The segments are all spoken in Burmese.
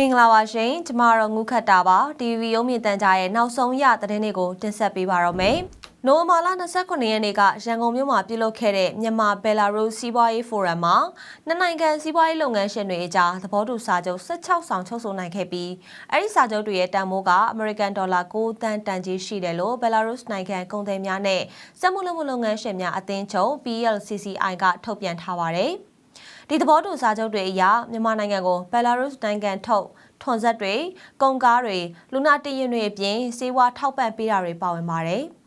မင်္ဂလာပါရှင်ကျမတို့ငုခတ်တာပါ TV ရုံးမြင့်တန်ကြားရဲ့နောက်ဆုံးရသတင်းတွေကိုတင်ဆက်ပေးပါရမယ်။နိုဝင်ဘာလ29ရက်နေ့ကရန်ကုန်မြို့မှာပြုလုပ်ခဲ့တဲ့မြန်မာဘယ်လာရုစ်စီးပွားရေးဖိုရမ်မှာနှစ်နိုင်ငံစီးပွားရေးလုပ်ငန်းရှင်တွေအကြားသဘောတူစာချုပ်16ဆောင်ချုပ်ဆိုနိုင်ခဲ့ပြီးအဲဒီစာချုပ်တွေရဲ့တန်ဖိုးကအမေရိကန်ဒေါ်လာ9တန်တန်ကြီးရှိတယ်လို့ဘယ်လာရုစ်နိုင်ငံကုန်သည်များနဲ့စက်မှုလက်မှုလုပ်ငန်းရှင်များအသင်းချုပ် PLCCI ကထုတ်ပြန်ထားပါတယ်။ ဒီသဘောတူစာချုပ်တွေအရမြန်မာနိုင်ငံကိုဘယ်လာရုစ်နိုင်ငံထုတ်ထွန်ဆက်တွေကုန်ကားတွေလူနာတရင်တွေအပြင်စေဝါထောက်ပံ့ပေးတာတွေပါဝင်ပါတယ်။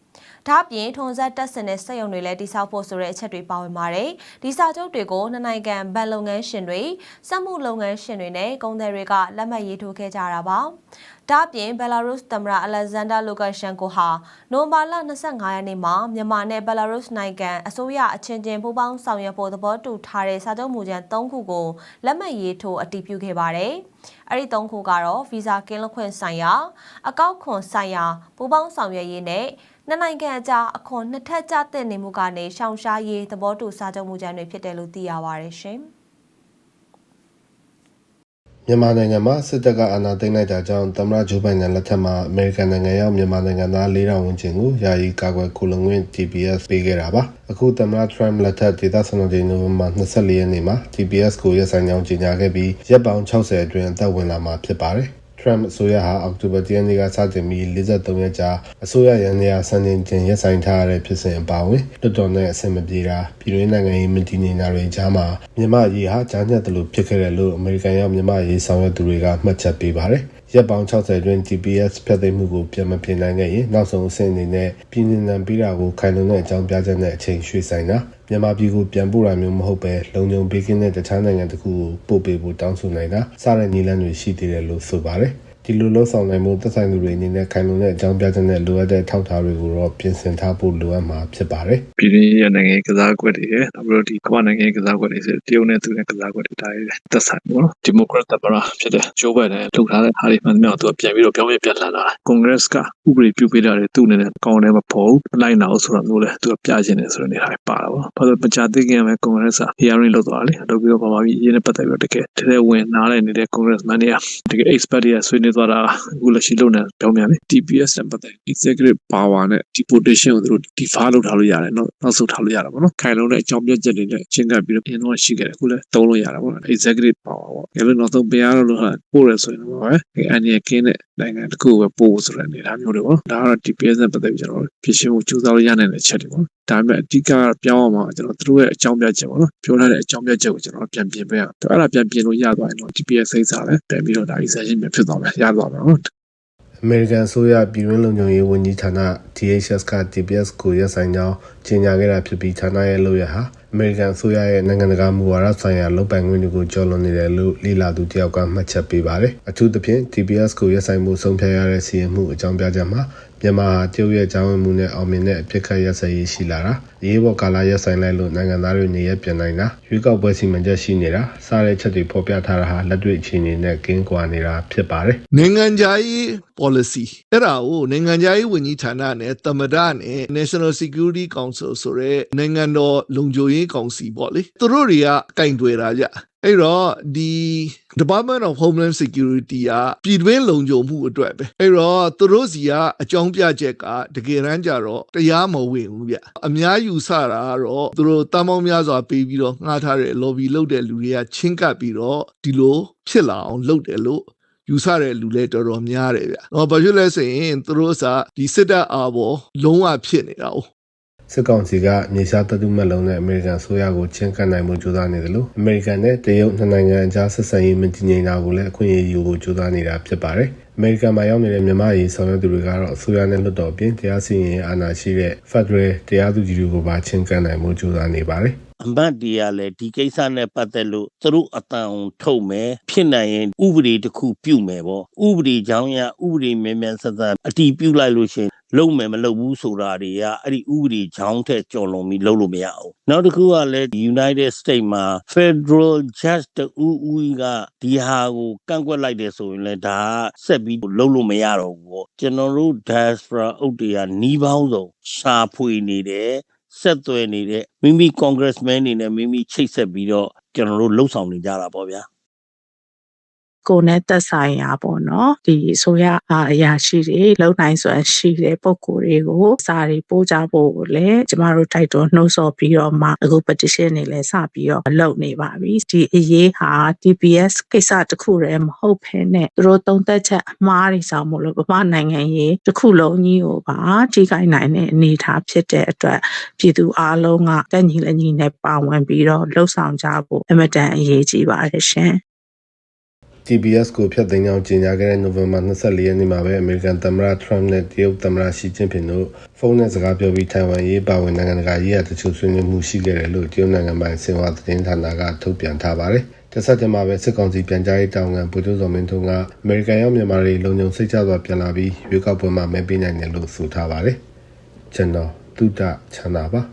ဒါ့အပြင်ထွန်ဆက်တက်စင်တဲ့စက်ရုံတွေလည်းတိစောက်ဖို့ဆိုတဲ့အချက်တွေပါဝင်ပါတယ်။ဒီစာချုပ်တွေကိုနှစ်နိုင်ငံဗန်လုပ်ငန်းရှင်တွေစက်မှုလုပ်ငန်းရှင်တွေနဲ့ကုန်သည်တွေကလက်မှတ်ရေးထိုးခဲ့ကြတာပါ။ဒါ့အပြင်ဘယ်လာရုစ်သမ္မတအလက်ဇန်ဒါလူကာရှန်ကိုဟာနိုဝင်ဘာလ25ရက်နေ့မှာမြန်မာနဲ့ဘယ်လာရုစ်နိုင်ငံအစိုးရအချင်းချင်းပူးပေါင်းဆောင်ရွက်ဖို့သဘောတူထားတဲ့စာချုပ်မူကြမ်း၃ခုကိုလက်မှတ်ရေးထိုးအတည်ပြုခဲ့ပါတယ်။အဲ့ဒီ၃ခုကတော့ဗီဇာကင်းလွတ်ခွင့်ဆိုင်ရာအကောက်ခွန်ဆိုင်ရာပူးပေါင်းဆောင်ရွက်ရေးနဲ့ နှစ်နိုင်ငံအကြားအခွန်နှစ်ထပ်ကျသင့်နေမှုကနေရှောင်ရှားရေးသဘောတူစာချုပ်မူကြမ်းတွေဖြစ်တယ်လို့သိရပါတယ်ရှင်။မြန်မာနိုင်ငံမှာစစ်တပ်ကအာဏာသိမ်းလိုက်တာကြောင့်သမ္မတဂျိုးဘိုင်ဒန်လက်ထက်မှာအမေရိကန်နိုင်ငံရောက်မြန်မာနိုင်ငံသား4000ဝန်းကျင်ကိုယာယီကာကွယ်ခိုလုံခွင့် TPS ပေးခဲ့တာပါအခုသမ္မတ Trump လက်ထက်ဒေသစံတော်ချိန်နိုဝင်ဘာ24ရက်နေ့မှာ TPS ကိုရပ်ဆိုင်ကြောင်းကြေညာခဲ့ပြီးရက်ပေါင်း60အတွင်းအသက်ဝင်လာမှာဖြစ်ပါတယ် Trump အစိုးရဟာအောက်တိုဘာ10ရက်နေ့ကစတင်ပြီး43ရက်ကြာအစိုးရရန်ရာစံတင်တင်ရပ်ဆိုင်ထားရတဲ့ဖြစ်စဉ်အပါအဝင်လွတ်တော်နဲ့အဆင်မပြေတာပြည်တွင်းနိုင်ငံရေးမတည်ငြိမ်တာတွေကြားမှာမြန်မာရေးဟာကြားညက်တယ်လို့ဖြစ်ခဲ့တယ်လို့အမေရိကန်ရောက်မြန်မာရေးဆောင်ရွက်သူတွေကမှတ်ချက်ပေးပါတယ် ရက်ပေါင်း60အတွင်း GPS ဖြတ်သိမ်းမှုကိုပြန်မပြင်နိုင်ခဲ့ရင်နောက်ဆုံးအဆင့်အနေနဲ့ပြည်내နံပေးတာကိုခိုင်လုံတဲ့အကြောင်းပြချက်နဲ့အချိန်ရွှေ့ဆိုင်တာမြန်မာပြည်ကိုပြန်ပို့တာမျိုးမဟုတ်ပဲလုံခြုံပေးကင်းတဲ့တခြားနိုင်ငံတစ်ခုကိုပို့ပေးဖို့တောင်းဆိုနိုင်တာစတဲ့နည်းလမ်းတွေရှိသေးတယ်လို့ဆိုပါတယ် ဒီလိုလှုပ်ဆောင်နိုင်မှုသက်ဆိုင်သူတွေအနေနဲ့ခိုင်လုံတဲ့အကြောင်းပြချက်နဲ့လိုအပ်တဲ့ထောက်ထားတွေကိုတော့ပြင်ဆင်ထားဖို့လိုအပ်မှာဖြစ်ပါတယ်။ပြည်တွင်းရနိုင်ငံကစားကွက်တွေရယ်နောက်ပြီးတော့ဒီကမ္ဘာနိုင်ငံကစားကွက်တွေဆိုတရုတ်နဲ့သူနဲ့ကစားကွက်တွေဒါတွေသက်ဆိုင်ပေါ့နော်ဒီမိုကရက်သမ္မတဖြစ်တဲ့ဂျိုးဘိုင်ဒန်လှုပ်ထားတဲ့ဟာတွေမှန်သမျှသူကပြန်ပြီးတော့ပြောင်းလဲပြန်လာတာကွန်ဂရက်ကဥပဒေပြုပေးတာတွေသူ့အနေနဲ့ကောင်းတယ်မပေါ်ဘူးအလိုက်နာအောင်ဆိုတာမျိုးလဲသူကပြချင်တယ်ဆိုတဲ့နေရာတွေပါတာပေါ့ဘာလို့မကြသေးခင်မှာကွန်ဂရက်က hearing လုပ်သွားတယ်လုပ်ပြီးတော့ဗမာပြည်ရင်းနဲ့ပတ်သက်ပြီးတော့တကယ်တကယ်ဝင်နားလည်နေတဲ့ congressman တွေကတကယ် expert တွေကဆွေးနွေးသွားတာအခုလက်ရှိလုပ်နေပြောင်းပြန်ပြီ TPS နဲ့ပတ်သက် executive power နဲ့ deportation ကိုသူတို့ defer လုပ်ထားလို့ရတယ်နော်နောက်ဆုတ်ထားလို့ရတာပေါ့နော်ခိုင်လုံတဲ့အကြောင်းပြချက်တွေနဲ့ချင်းကပ်ပြီးတော့အရင်တော့ရှိခဲ့တယ်အခုလည်းသုံးလို့ရတာပေါ့ executive power ပေါ့ဒါပေမဲ့နောက်ဆုံးပြန်ရလို့ဟာပို့ရဆိုရင်တော့ပဲအန်ရကင်းတဲ့နိုင်ငံတစ်ခုပဲပို့ဆိုတဲ့အနေအထားမျိုးတွေပေါ့ဒါကတော့ TPS နဲ့ပတ်သက်ပြီးကျွန်တော်ဖြစ်ရှင်းမှုကြိုးစားလို့ရနိုင်တဲ့ချက်တွေပေါ့ဒါပေမဲ့အဓိကပြောင်းအောင်မှာကျွန်တော်တို့ရဲ့အကြောင်းပြချက်ပေါ့နော်ပြောထားတဲ့အကြောင်းပြချက်ကိုကျွန်တော်ပြန်ပြင်ပေးရအောင်အဲ့ဒါပြန်ပြင်လို့ရသွားရင်တော့ TPS စိတ်စားလဲပြန်ပြီးတော့ဒါ extension ပြန်ဖြစ်သွားမယ်ရသွားမယ်နော်အမေရိကန်အစိုးရပြည်တွင်းလုံခြုံရေးဝန်ကြီးဌာန DHS က TPS ကိုရပ်ဆိုင်ကြောင်းကြေညာခဲ့တာဖြစ်ပြီးဌာနရဲ့လုပ်ရဟာ အမေရိကန်အစိုးရရဲ့နိုင်ငံတကာမူဝါဒဆိုင်ရာလုပ်ပိုင်ခွင့်တွေကိုကျော်လွန်နေတယ်လို့လေ့လာသူတယောက်ကမှတ်ချက်ပေးပါတယ်။အထူးသဖြင့် TPS ကိုရပ်ဆိုင်မှုဆုံးဖြတ်ရတဲ့စီရင်မှုအကြောင်းပြချက်မှာမြန်မာဟာတရုတ်ရဲ့ကြောင်းဝင်မှုနဲ့အောင်မြင်တဲ့အဖြစ်ခတ်ရက်စက်ရေးရှိလာတာအရေးပေါ်ကာလရက်ဆိုင်လိုက်လို့နိုင်ငံသားတွေနေရပြန်နိုင်တာရွေးကောက်ပွဲစီမံချက်ရှိနေတာစတဲ့ချက်တွေဖော်ပြထားတာဟာလက်တွေ့အခြေအနေနဲ့ကင်းကွာနေတာဖြစ်ပါတယ်နိုင်ငံခြားရေး policy အဲ့ဒါကိုနိုင်ငံခြားရေးဝန်ကြီးဌာနနဲ့သမ္မတနဲ့ National Security Council ဆိုရဲနိုင်ငံတော်လုံခြုံရေးကောင်စီပေါ့လေသူတို့တွေကကင်တွယ်တာကြအဲ့တော့ဒီ Department of Homeland Security ကပြည်တွင်းလုံခြုံမှုအတွက်ပဲအဲ့တော့သူတို့စီကအကြောင်းပြချက်ကတကယ်တမ်းကျတော့တရားမဝင်ဘူးဗျအများယူဆတာကတော့သူတို့တမ်းပေါင်းများစွာပေးပြီးတော့ငှားထားတဲ့ lobby လုပ်တဲ့လူတွေကချင်းကပ်ပြီးတော့ဒီလိုဖြစ်လာအောင်လုပ်တယ်လို့ယူဆတဲ့လူလည်းတော်တော်များတယ်ဗျ။တော့ဘာဖြစ်လဲဆိုရင်သူတို့ကဒီစစ်တပ်အာဘောလုံးဝဖြစ်နေတာ哦 စစ်ကောင်စီကမြေရှားတပ်တုမဲ့လုံးနဲ့အမေရိကန်ဆိုရကိုချင်းကပ်နိုင်မှုကြိုးစားနေတယ်လို့အမေရိကန်နဲ့တရုတ်နှစ်နိုင်ငံအကြားဆက်ဆံရေးမတည်ငြိမ်တာကိုလည်းအခွင့်အရေးယူဖို့ကြိုးစားနေတာဖြစ်ပါတယ်။အမေရိကန်မှာရောက်နေတဲ့မြန်မာရေးဆောင်ရွက်သူတွေကတော့အစိုးရနဲ့လွှတ်တော်အပြင်တရားစီရင်အာဏာရှိတဲ့ Federal တရားသူကြီးတွေကိုပါချင်းကပ်နိုင်မှုကြိုးစားနေပါတယ်။ အမတ်တွေကလည်းဒီကိစ္စနဲ့ပတ်သက်လို့သူတို့အတန်အောင်ထုတ်မယ်ဖြစ်နိုင်ရင်ဥပဒေတစ်ခုပြုမယ်ပေါ့ဥပဒေကြောင်းရဥပဒေမြန်မြန်ဆက်ဆက်အတီးပြုလိုက်လို့ရှရင်လုံးမယ်မလုပ်ဘူးဆိုတာတွေကအဲ့ဒီဥပဒေကြောင်းထက်ကျော်လွန်ပြီးလုပ်လို့မရအောင်နောက်တစ်ခုကလည်း United States မှာ Federal Judge တူဦးကဒီဟာကိုကန့်ကွက်လိုက်တယ်ဆိုရင်လည်းဒါကဆက်ပြီးလုပ်လို့မရတော့ဘူးပေါ့ကျွန်တော်တို့ diaspora အုပ်တွေကနီးပေါင်းစုံရှာဖွေနေတယ် ဆက်သွယ်နေတဲ့မိမိ congressman တွေနဲ့မိမိချိတ်ဆက်ပြီးတော့ကျွန်တော်တို့လှုပ်ဆောင်နေကြတာပေါ့ဗျာ ကိုယ်နဲ့သက်ဆိုင်ရာပေါ့နော်ဒီဆိုရအရာရှိတွေလုံနိုင်စွမ်းရှိတဲ့ပုံကိုယ်တွေကိုစာတွေပို့ကြဖို့လည်းကျမတို့တိုက်တွန်းနှိုးဆော်ပြီးတော့မှအခု petition တွေလည်းစပြီးတော့လုပ်နေပါပြီဒီအရေးဟာ TPS ကိစ္စတစ်ခုတည်းမဟုတ်ဘဲနဲ့သူတို့သုံးသက်ချက်အမှားတွေကြောင့်မို့လို့ဗမာနိုင်ငံရေးတစ်ခုလုံးကြီးကိုပါထိခိုက်နိုင်တဲ့အနေအထားဖြစ်တဲ့အတွက်ပြည်သူအလုံးကတက်ညီလက်ညီနဲ့ပါဝင်ပြီးတော့လှုပ်ဆောင်ကြဖို့အမတန်အရေးကြီးပါတယ်ရှင် TBS ကိုဖျက်သိမ်းကြောင်းကြေညာခဲ့တဲ့နိုဝင်ဘာ24ရက်နေ့မှာပဲအမေရိကန်သမ္မတထရမ့်နဲ့တရုတ်သမ္မတရှီကျင်းပင်တို့ဖုန်းနဲ့စကားပြောပြီးထိုင်ဝမ်ရေးပါဝင်နိုင်ငံတကာရေးရာတချို့ဆွေးနွေးမှုရှိခဲ့တယ်လို့တရုတ်နိုင်ငံပိုင်စင်ဟွာသတင်းဌာနကထုတ်ပြန်ထားပါတယ်။တဆက်တည်းမှာပဲစစ်ကောင်စီပြန်ကြားရေးတာဝန်ခံဗိုလ်ချုပ်စော်မင်းထွန်းကအမေရိကန်ရောက်မြန်မာတွေလုံခြုံစိတ်ချစွာပြန်လာပြီးရွေးကောက်ပွဲမှာမဲပေးနိုင်တယ်လို့ဆိုထားပါတယ်။ကျွန်တော်တုဒ္ဒချမ်းသာပါ။